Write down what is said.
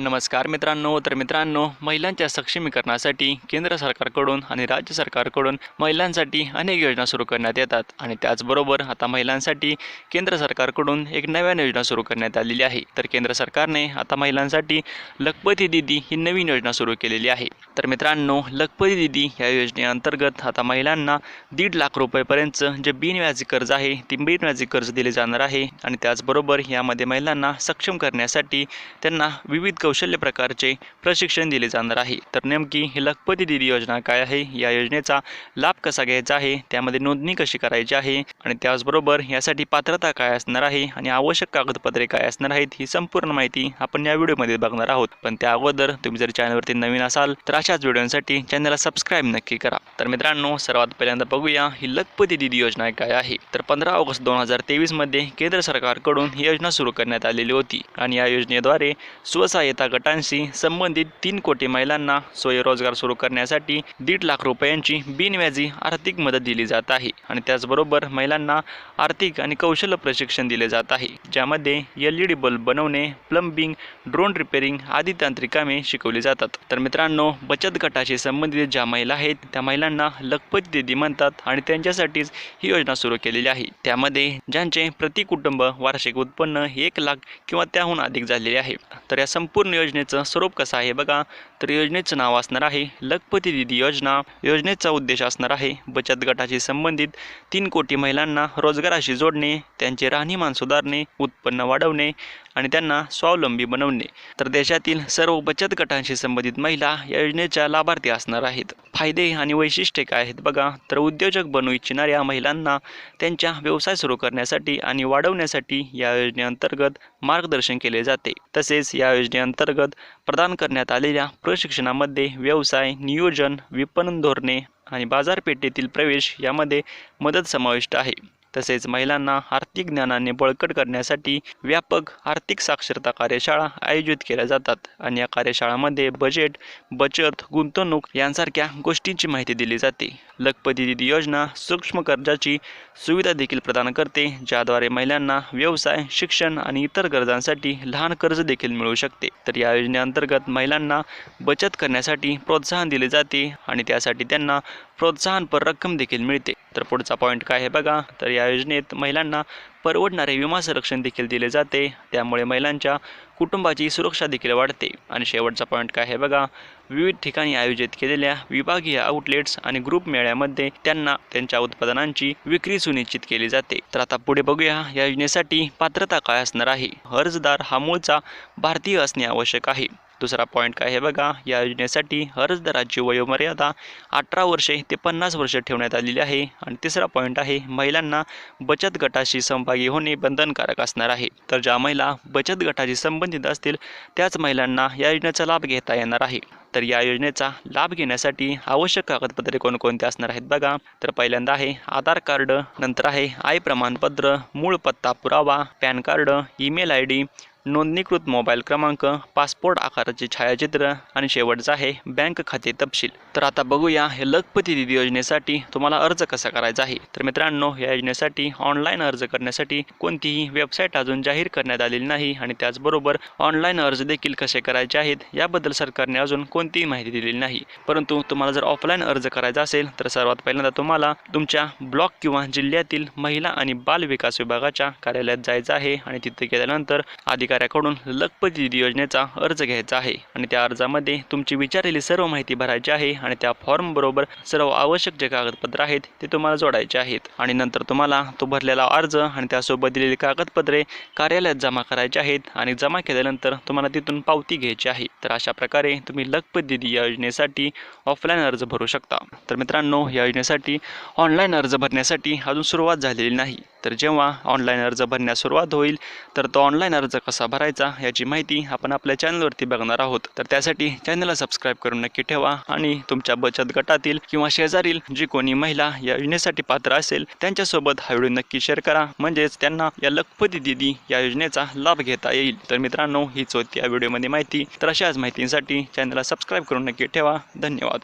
नमस्कार मित्रांनो तर मित्रांनो महिलांच्या सक्षमीकरणासाठी केंद्र सरकारकडून आणि राज्य सरकारकडून महिलांसाठी अनेक योजना सुरू करण्यात येतात. आणि त्याचबरोबर आता महिलांसाठी केंद्र सरकारकडून एक नव्यान योजना सुरू करण्यात आलेली आहे. तर केंद्र सरकारने आता महिलांसाठी लखपती दिदी ही नवीन योजना सुरू केलेली आहे. तर मित्रांनो लखपती दिदी या योजनेअंतर्गत आता महिलांना दीड लाख रुपयेपर्यंतचं जे बिनव्याजी कर्ज आहे ते बिनव्याजी कर्ज दिले जाणार आहे. आणि त्याचबरोबर यामध्ये महिलांना सक्षम करण्यासाठी त्यांना विविध कौशल्य प्रकारचे प्रशिक्षण दिले जाणार आहे. तर नेमकी ही लखपती दिदी योजना काय आहे? या योजनेचा लाभ कसा घ्यायचा आहे? त्यामध्ये नोंदणी कशी करायची आहे? आणि त्याचबरोबर यासाठी पात्रता काय असणार आहे? आणि आवश्यक कागदपत्रे काय असणार आहेत? ही संपूर्ण माहिती आपण या व्हिडिओमध्ये बघणार आहोत. पण त्या अगोदर तुम्ही जर चॅनलवरती नवीन असाल तर अशाच व्हिडिओसाठी चॅनलला सबस्क्राईब नक्की करा. तर मित्रांनो सर्वात पहिल्यांदा बघूया ही लखपती दिदी योजना काय आहे. तर पंधरा ऑगस्ट दोन हजार तेवीसमध्ये केंद्र सरकारकडून ही योजना सुरू करण्यात आलेली होती. आणि या योजनेद्वारे स्वसहाय्यता गटांशी संबंधित तीन कोटी महिलांना स्वयंरोजगार सुरू करण्यासाठी दीड लाख रुपयांची बिनव्याजी आर्थिक मदत दिली जात आहे आणि त्याचबरोबर महिलांना आर्थिक आणि कौशल्य प्रशिक्षण दिले जात आहे. ज्यामध्ये एल ई डी बल्ब बनवणे प्लंबिंग ड्रोन रिपेअरिंग आदी तांत्रिक कामे शिकवली जातात. तर मित्रांनो बचत गटाशी संबंधित ज्या महिला आहेत त्या महिलांना लखपत दिदी म्हणतात आणि त्यांच्यासाठीच ही योजना सुरू केलेली आहे. त्यामध्ये ज्यांचे प्रति कुटुंब वार्षिक उत्पन्न एक लाख किंवा त्याहून अधिक झालेले आहे. तर या संपूर्ण योजनेचं स्वरूप कसं आहे बघा. तर योजनेचं नाव असणार आहे लखपती दिदी योजना. योजनेचा उद्देश असणार आहे बचत गटाशी संबंधित तीन कोटी महिलांना रोजगाराशी जोडणे त्यांचे राहणीमान सुधारणे उत्पन्न वाढवणे. आणि त्यांना स्वावलंबी बनवणे. तर देशातील सर्व बचत गटांशी संबंधित महिला या योजनेच्या लाभार्थी असणार आहेत. फायदे आणि वैशिष्ट्ये काय आहेत बघा. तर उद्योजक बनू इच्छिणाऱ्या महिलांना त्यांच्या व्यवसाय सुरू करण्यासाठी आणि वाढवण्यासाठी या योजनेअंतर्गत मार्गदर्शन केले जाते. तसेच या योजनेअंतर्गत प्रदान करण्यात आलेल्या प्रशिक्षणामध्ये व्यवसाय नियोजन विपणन धोरणे आणि बाजारपेठेतील प्रवेश यामध्ये मदत समाविष्ट आहे. तसेच महिलांना आर्थिक ज्ञानाने बळकट करण्यासाठी व्यापक आर्थिक साक्षरता कार्यशाळा आयोजित केल्या जातात. आणि या कार्यशाळामध्ये बजेट बचत गुंतवणूक यांसारख्या गोष्टींची माहिती दिली जाते. लखपती दिदी योजना सूक्ष्म कर्जाची सुविधा देखील प्रदान करते ज्याद्वारे महिलांना व्यवसाय शिक्षण आणि इतर गरजांसाठी लहान कर्ज देखील मिळू शकते. तर या योजनेअंतर्गत महिलांना बचत करण्यासाठी प्रोत्साहन दिले जाते आणि त्यासाठी त्यांना प्रोत्साहनपर रक्कम देखील मिळते. तर पुढचा पॉईंट काय आहे बघा? तर या योजनेत महिलांना परवडणारे विमा संरक्षण देखील दिले जाते. त्यामुळे महिलांच्या कुटुंबाची सुरक्षा देखील वाढते. आणि शेवटचा पॉईंट काय आहे बघा? विविध ठिकाणी आयोजित केलेल्या विभागीय आउटलेट्स आणि ग्रुप मेळ्यामध्ये त्यांना त्यांच्या उत्पादनांची विक्री सुनिश्चित केली जाते. तर आता पुढे बघूया या योजनेसाठी पात्रता काय असणार आहे? अर्जदार हा मूळचा भारतीय असणे आवश्यक आहे. दुसरा पॉईंट काय आहे बघा? या योजनेसाठी अर्जदाराची वयोमर्यादा अठरा वर्षे ते पन्नास वर्ष ठेवण्यात आलेली आहे. आणि तिसरा पॉईंट आहे महिलांना बचत गटाशी सहभागी होणे बंधनकारक असणार आहे. तर ज्या महिला बचत गटाशी संबंधित असतील त्याच महिलांना या योजनेचा लाभ घेता येणार आहे. तर या योजनेचा लाभ घेण्यासाठी आवश्यक कागदपत्रे कोणकोणते असणार आहेत बघा? तर पहिल्यांदा आहे आधार कार्ड नंतर आहे आय प्रमाणपत्र मूळ पत्ता पुरावा pan card email I D नोंदणीकृत मोबाईल क्रमांक पासपोर्ट आकाराचे छायाचित्र आणि शेवटचं आहे बँक खाते तपशील. तर आता बघूया हे लखपती दिदी योजनेसाठी तुम्हाला अर्ज कसा करायचा आहे? तर मित्रांनो या योजनेसाठी ऑनलाईन अर्ज करण्यासाठी कोणतीही वेबसाईट अजून जाहीर करण्यात आलेली नाही आणि त्याचबरोबर ऑनलाईन अर्ज देखील कसे करायचे आहेत याबद्दल सरकारने अजून कोणतीही माहिती दिलेली नाही. परंतु तुम्हाला जर ऑफलाईन अर्ज करायचा असेल तर सर्वात पहिल्यांदा तुम्हाला तुमच्या ब्लॉक किंवा जिल्ह्यातील महिला आणि बाल विकास विभागाच्या कार्यालयात जायचं आहे आणि तिथे गेल्यानंतर अधिक अधिकाऱ्याकडून लखपत दिदी योजनेचा अर्ज घ्यायचा आहे. आणि त्या अर्जामध्ये तुमची विचारलेली सर्व माहिती भरायची आहे आणि त्या फॉर्म बरोबर सर्व आवश्यक जे कागदपत्र आहेत ते तुम्हाला जोडायचे आहेत. आणि नंतर तुम्हाला तो भरलेला अर्ज आणि त्यासोबत दिलेली कागदपत्रे कार्यालयात जमा करायचे आहेत आणि जमा केल्यानंतर तुम्हाला तिथून पावती घ्यायची आहे. तर अशा प्रकारे तुम्ही लखपत दिदी या योजनेसाठी ऑफलाईन अर्ज भरू शकता. तर मित्रांनो या योजनेसाठी ऑनलाईन अर्ज भरण्यासाठी अजून सुरुवात झालेली नाही. तर जेव्हा ऑनलाईन अर्ज भरण्यास सुरुवात होईल तर तो ऑनलाईन अर्ज कसा कसा भरायचा याची माहिती आपण आपल्या चॅनलवरती बघणार आहोत. तर त्यासाठी चॅनलला सबस्क्राईब करून नक्की ठेवा आणि तुमच्या बचत गटातील किंवा शेजारील जी कोणी महिला या योजनेसाठी पात्र असेल त्यांच्यासोबत हा व्हिडिओ नक्की शेअर करा. म्हणजेच त्यांना या लखपती दिदी या योजनेचा लाभ घेता येईल. तर मित्रांनो हीच होती या व्हिडिओमध्ये माहिती. तर अशाच माहितींसाठी चॅनलला सबस्क्राईब करून नक्की ठेवा. धन्यवाद.